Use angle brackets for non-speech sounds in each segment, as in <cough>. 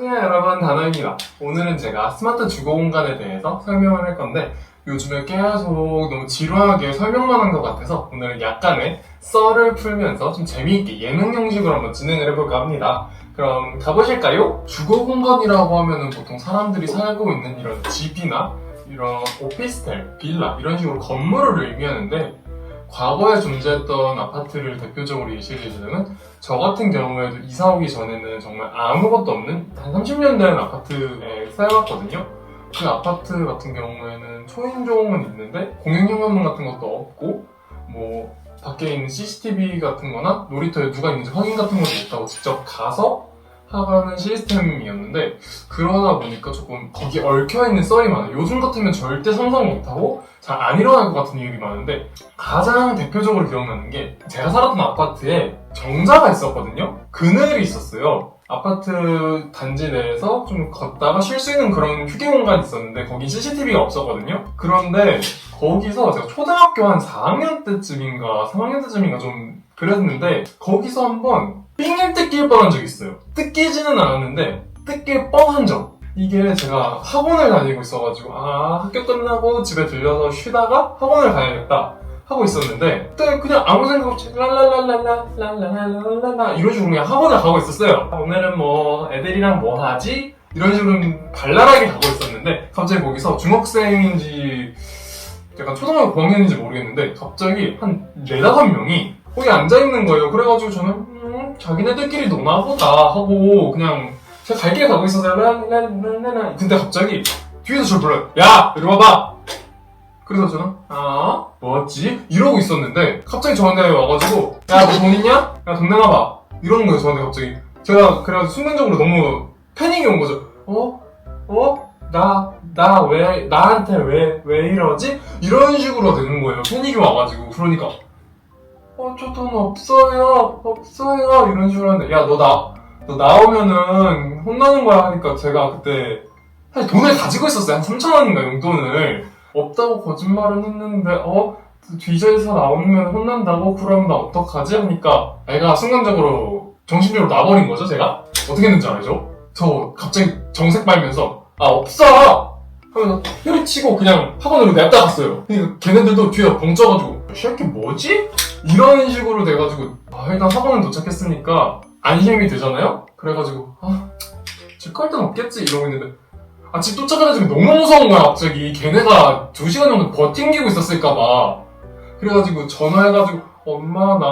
안녕하세요 여러분. 단호입니다. 오늘은 제가 스마트 주거 공간에 대해서 설명을 할 건데 요즘에 계속 너무 지루하게 설명만 한 것 같아서 오늘은 약간의 썰을 풀면서 좀 재미있게 예능 형식으로 한번 진행을 해볼까 합니다. 그럼 가보실까요? 주거 공간이라고 하면은 보통 사람들이 살고 있는 이런 집이나 이런 오피스텔, 빌라 이런 식으로 건물을 의미하는데 과거에 존재했던 아파트를 대표적으로 예시를 들자면 저 같은 경우에도 이사 오기 전에는 정말 아무것도 없는 한 30년 된 아파트에 살았거든요. 그 아파트 같은 경우에는 초인종은 있는데 공용 현관문 같은 것도 없고 뭐 밖에 있는 CCTV 같은 거나 놀이터에 누가 있는지 확인 같은 것도 못하고 직접 가서 하는 시스템이었는데 그러다 보니까 조금 거기 얽혀있는 썰이 많아요. 요즘 같으면 절대 상상 못하고 잘 안 일어날 것 같은 일이 많은데 가장 대표적으로 기억나는 게 제가 살았던 아파트에 정자가 있었거든요. 그늘이 있었어요. 아파트 단지 내에서 좀 걷다가 쉴 수 있는 그런 휴게 공간이 있었는데 거기 CCTV가 없었거든요. 그런데 거기서 제가 초등학교 한 4학년 때쯤인가 3학년 때쯤인가 좀 그랬는데 거기서 한번 삥을 뜯길 뻔한 적이 있어요. 뜯기지는 않았는데 뜯길 뻔한 적. 이게 제가 학원을 다니고 있어가지고 아 학교 끝나고 집에 들려서 쉬다가 학원을 가야겠다 하고 있었는데 그때 그냥 아무 생각 없이 랄랄랄랄라 랄랄랄랄라 이런 식으로 그냥 학원을 가고 있었어요 오늘은 뭐 애들이랑 뭐 하지? 이런 식으로 발랄하게 가고 있었는데 갑자기 거기서 중학생인지 약간 초등학교 9학년인지 모르겠는데 갑자기 한 네다섯 명이 거기 앉아 있는 거예요 그래가지고 저는 음, 자기네들끼리 노나 보다 하고 그냥 제가 갈 길에 가고 랄랄랄랄라 근데 갑자기 뒤에서 저를 불러요 야 이리 와봐 그래서 저는 아 뭐였지? 이러고 있었는데 갑자기 저한테 와가지고 야 너 돈 있냐? 야 돈 내놔봐 이러는 거예요 저한테 갑자기 제가 그래가지고 순간적으로 너무 패닉이 온 거죠 어? 어? 나, 나 왜, 나한테 왜, 왜 이러지? 이런 식으로 되는 거예요. 패닉이 와가지고. 그러니까, 어, 저 돈 없어요. 없어요. 이런 식으로 하는데, 야, 너 나, 너 나오면은 혼나는 거야 하니까 제가 그때 사실 돈을 가지고 있었어요. 한 3천원인가 용돈을. 없다고 거짓말은 했는데, 어? 뒤져서 나오면 혼난다고? 그럼 나 어떡하지? 하니까 애가 순간적으로 정신적으로 나버린 거죠, 제가? 어떻게 했는지 알죠? 저 갑자기 정색 빨면서 아 없어! 하면서 때려치고 그냥 학원으로 냅다 갔어요. 그러니까 걔네들도 뒤에 벙쪄가지고 이 새끼 뭐지? 이런 식으로 돼가지고 아 일단 학원은 도착했으니까 안심이 되잖아요? 그래가지고 아 집 갈 데는 없겠지 이러고 있는데 아집 도착해가지고 너무 무서운 거야 갑자기 걔네가 두 시간 정도 버팅기고 있었을까봐 그래가지고 전화해가지고 엄마 나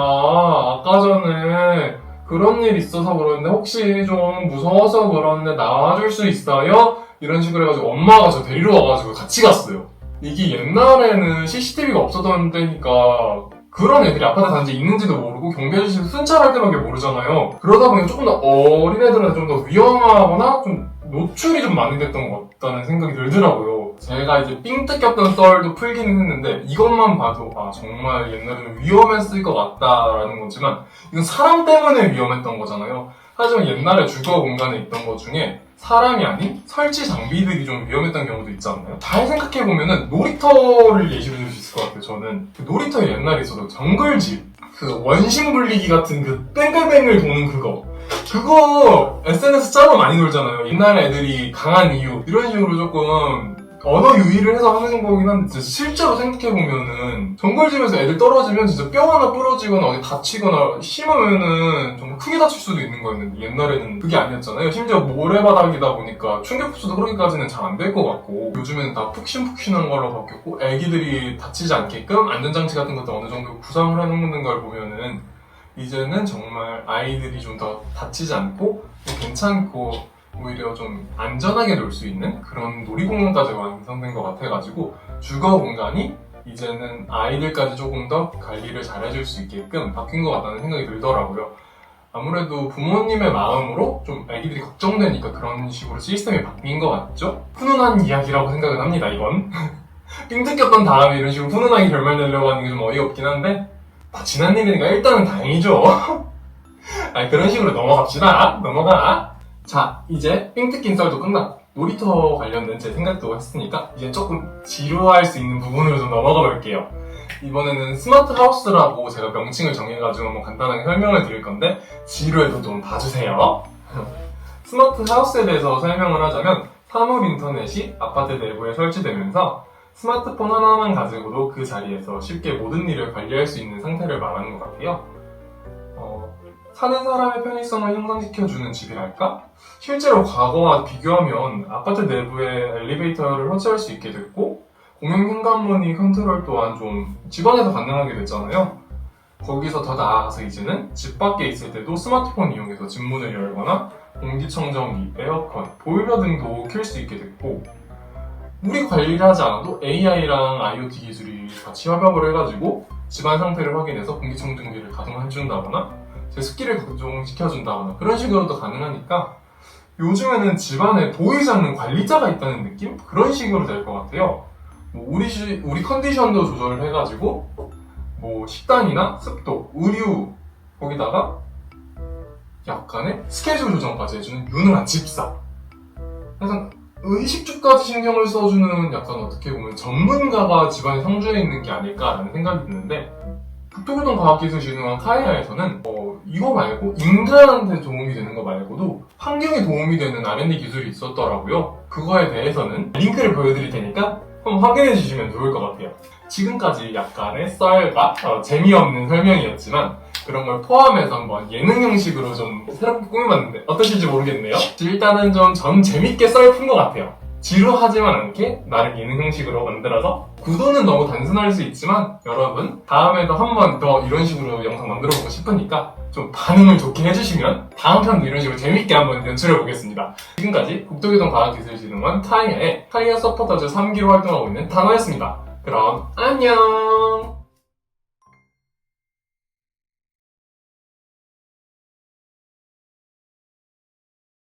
아까 전에 그런 일 있어서 그러는데 혹시 좀 무서워서 그러는데 나와줄 수 있어요? 이런 식으로 해가지고 엄마가 저 데리러 와가지고 같이 갔어요. 이게 옛날에는 CCTV가 없었던 때니까 그런 애들이 아파트 단지에 있는지도 모르고 경비 아저씨 순찰할 때밖에 모르잖아요. 그러다 보니 조금 더 어린 애들한테 좀 더 위험하거나 좀 노출이 좀 많이 됐던 것 같다는 생각이 들더라고요. 제가 이제 삥 뜯겼던 썰도 풀기는 했는데 이것만 봐도 아 정말 옛날에는 위험했을 것 같다라는 거지만 이건 사람 때문에 위험했던 거잖아요. 하지만 옛날에 주거 공간에 있던 것 중에 사람이 아닌 설치 장비들이 좀 위험했던 경우도 있지 않나요? 잘 생각해보면은 놀이터를 예시로 들 수 있을 것 같아요, 저는. 그 놀이터에 옛날에 있어도 정글집, 그 원심 분리기 같은 그 뱅글뱅글 도는 그거. 그거 SNS 짜로 많이 놀잖아요. 옛날 애들이 강한 이유. 이런 식으로 조금 언어 유희를 해서 하는 거긴 한데 진짜 실제로 생각해보면은 정글집에서 애들 떨어지면 진짜 뼈 하나 부러지거나 어디 다치거나 심하면은 정말 크게 다칠 수도 있는 거였는데 옛날에는 그게 아니었잖아요. 심지어 모래바닥이다 보니까 충격 흡수도 그렇게까지는 잘 안 될 것 같고 요즘에는 다 푹신푹신한 걸로 바뀌었고 애기들이 다치지 않게끔 안전장치 같은 것도 어느 정도 구상을 해놓는 걸 보면은 이제는 정말 아이들이 좀 더 다치지 않고 괜찮고 오히려 좀 안전하게 놀 수 있는 그런 놀이공간까지 완성된 것 같아가지고 주거 공간이 이제는 아이들까지 조금 더 관리를 잘 해줄 수 있게끔 바뀐 것 같다는 생각이 들더라고요. 아무래도 부모님의 마음으로 좀 아기들이 걱정되니까 그런 식으로 시스템이 바뀐 것 같죠? 훈훈한 이야기라고 생각은 합니다, 이건. <laughs> 삥 뜯겼던 다음에 이런 식으로 훈훈하게 결말 내려고 하는 게 좀 어이없긴 한데, 다 지난 일이니까 일단은 다행이죠. <laughs> 아니, 그런 식으로 넘어갑시다. 넘어가. 자, 이제 삥 뜯긴 썰도 끝났고 놀이터 관련된 제 생각도 했으니까 이제 조금 지루할 수 있는 부분으로 좀 넘어가 볼게요. 이번에는 스마트 하우스라고 제가 명칭을 정해가지고 한번 간단하게 설명을 드릴 건데 지루해도 좀 봐주세요. <laughs> 스마트 하우스에 대해서 설명을 하자면 사물 인터넷이 아파트 내부에 설치되면서 스마트폰 하나만 가지고도 그 자리에서 쉽게 모든 일을 관리할 수 있는 상태를 말하는 것 같아요. 어, 사는 사람의 편의성을 향상시켜주는 집이랄까? 실제로 과거와 비교하면 아파트 내부에 엘리베이터를 설치할 수 있게 됐고 공용 현관문이 컨트롤 또한 좀 집안에서 가능하게 됐잖아요. 거기서 더 나아가서 이제는 집 밖에 있을 때도 스마트폰 이용해서 집 문을 열거나 공기청정기, 에어컨, 보일러 등도 켤 수 있게 됐고 우리 관리를 하지 않아도 AI랑 IoT 기술이 같이 협업을 해가지고 집안 상태를 확인해서 공기청정기를 가동해준다거나 제습기를 가동시켜준다거나 그런 식으로도 가능하니까 요즘에는 집안에 보이지 않는 관리자가 있다는 느낌? 그런 식으로 될 것 같아요. 뭐 우리 시- 우리 컨디션도 조절을 해가지고 뭐 식단이나 습도, 의류 거기다가 약간의 스케줄 조정까지 해주는 유능한 집사. 약간 의식주까지 신경을 써주는 약간 어떻게 보면 전문가가 집안에 상주해 있는 게 아닐까라는 생각이 드는데 국토교통과학기술진흥원 카이아에서는 어, 이거 말고 인간한테 도움이 되는 거 말고도 환경에 도움이 되는 R&D 기술이 있었더라고요. 그거에 대해서는 링크를 보여드릴 테니까 한번 확인해 주시면 좋을 것 같아요. 지금까지 약간의 썰과 어, 재미없는 설명이었지만 그런 걸 포함해서 한번 예능 형식으로 좀 새롭게 꾸며봤는데 어떠실지 모르겠네요. 일단은 좀 전 재밌게 썰 푼 것 같아요. 지루하지만 않게 나름 예능 형식으로 만들어서 구도는 너무 단순할 수 있지만 여러분 다음에도 한 번 더 이런 식으로 영상 만들어 보고 싶으니까 좀 반응을 좋게 해주시면 다음 편도 이런 식으로 재밌게 한번 연출해 보겠습니다. 지금까지 국토교통과학기술진흥원 타이어의 타이어 서포터즈 3기로 활동하고 있는 단호였습니다. 그럼 안녕!